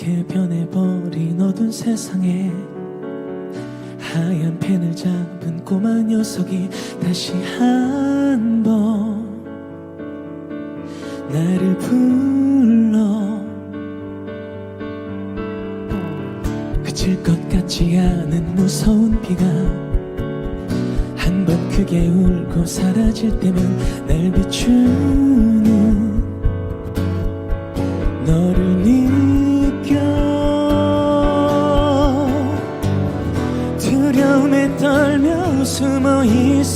이렇게 변해버린 어두운 세상에 하얀 펜을 잡은 꼬마 녀석이 다시 한 번 나를 불러 그칠 것 같지 않은 무서운 비가 한 번 크게 울고 사라질 때면 날 비추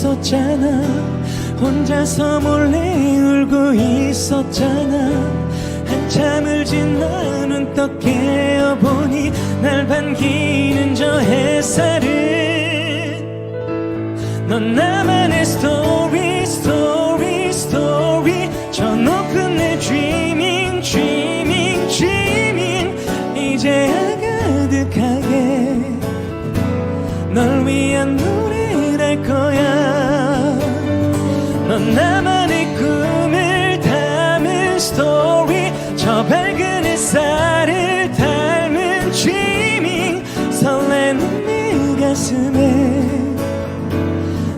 있었잖아. 혼자서 몰래 울고 있었잖아. 한참을 지나 눈떠 깨어보니? 날 반기는 저 햇살은 넌 나만의 스토리 햇살을 닮은 dreaming 설레는 내 가슴에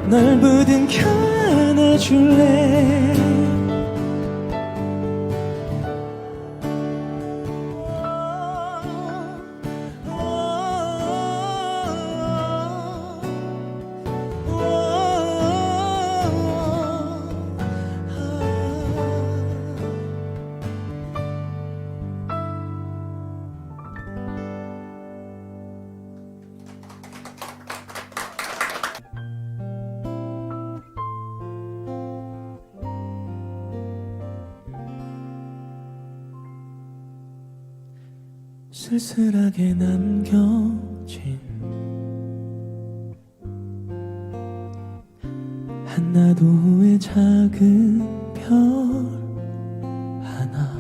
널 부둥켜 안아줄래 쓸쓸하게 남겨진 한나도의 작은 별 하나.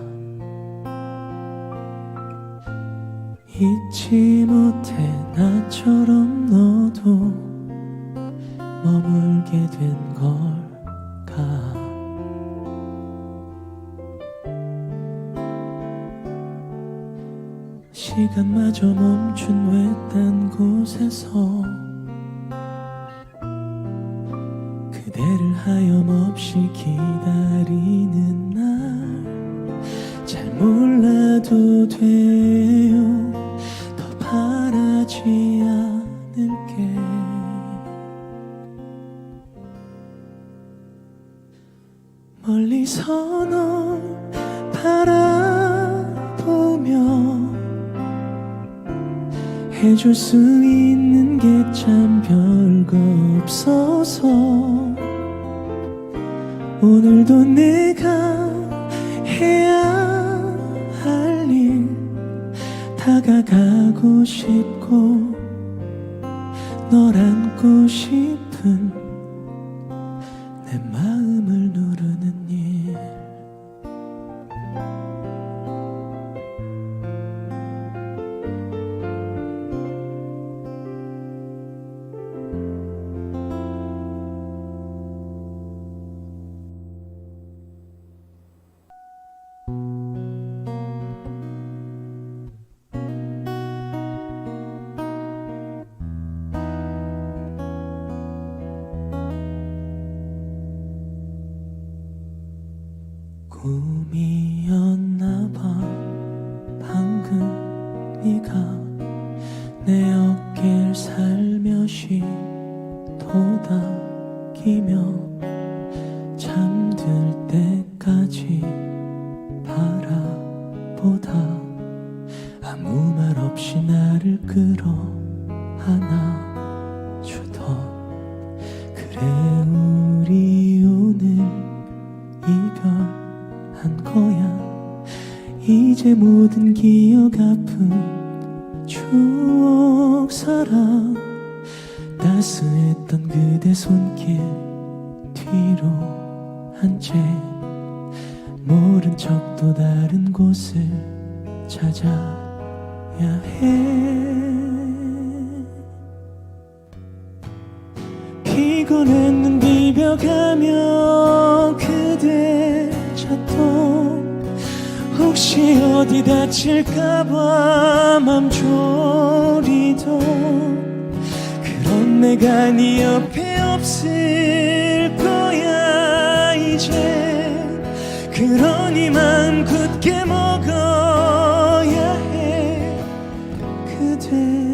잊지 못해 나처럼 너도 머물게 된걸 시간마저 멈춘 외딴 곳에서 그대를 하염없이 기다리는 날 잘 몰라도 돼요. 더 바라지 않을게. 멀리서 널 바라 해줄 수 있는 게 참 별거 없어서. 오늘도 내가 해야 할 일 다가가고 싶고 널 안고 싶은 말 없이 나를 끌어 안아 주던 그래 우리 오늘 이별한 거야. 이제 모든 기억 아픈 추억 사랑 따스했던 그대 손길 뒤로 한 채 모른 척 또 다른 곳을 찾아야 해 피곤한 눈 비벼가며 그대 찾던 혹시 어디 다칠까봐 맘 졸이도. 그런 내가 네 옆에 없을 거야 이제. 그러니 맘 굳게 먹어야 해 그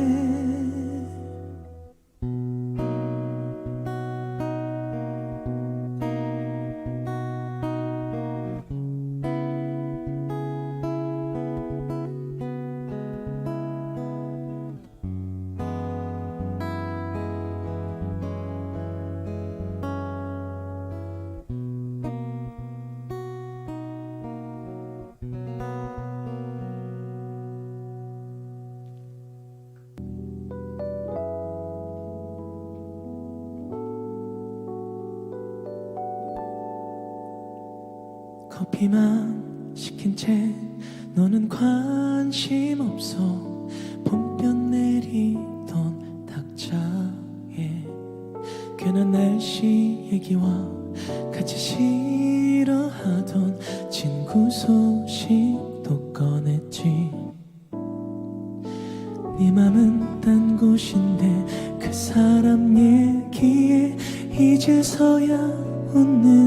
커피만 시킨 채 너는 관심 없어. 봄볕 내리던 탁자에 괜한 날씨 얘기와 같이 싫어하던 친구 소식도 꺼냈지. 네 맘은 딴 곳인데 그 사람 얘기에 이제서야 웃는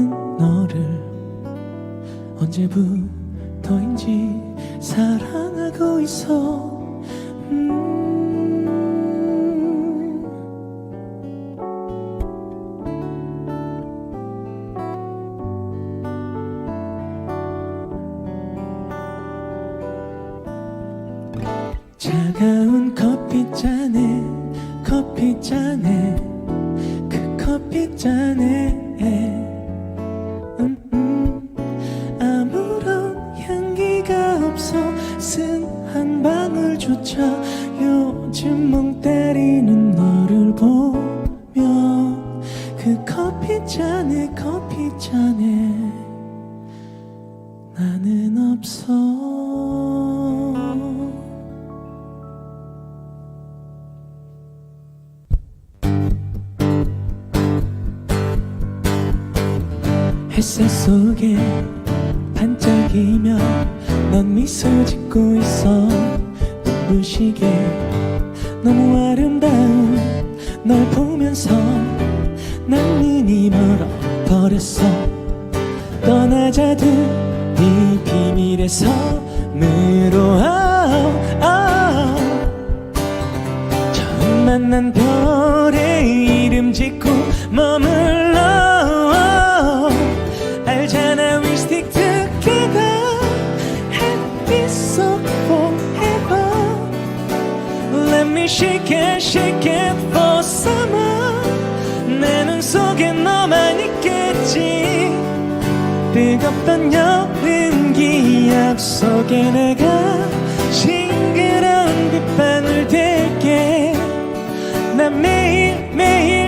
언제부터인지 사랑하고 있어 음. 방울조차 요즘 멍 때리는 너를 보면 그 커피잔에 커피잔에 나는 없어. 햇살 속에 반짝이며 넌 미소 짓고 있어 눈부시게 너무 아름다운 널 보면서 난 눈이 멀어 버렸어 떠나자도 네 비밀의 섬으로 아, 아. 처음 만난 별의 뜨겁던 여름 기억 속에 내가 싱그러운 빛바늘 될게. 난 매일매일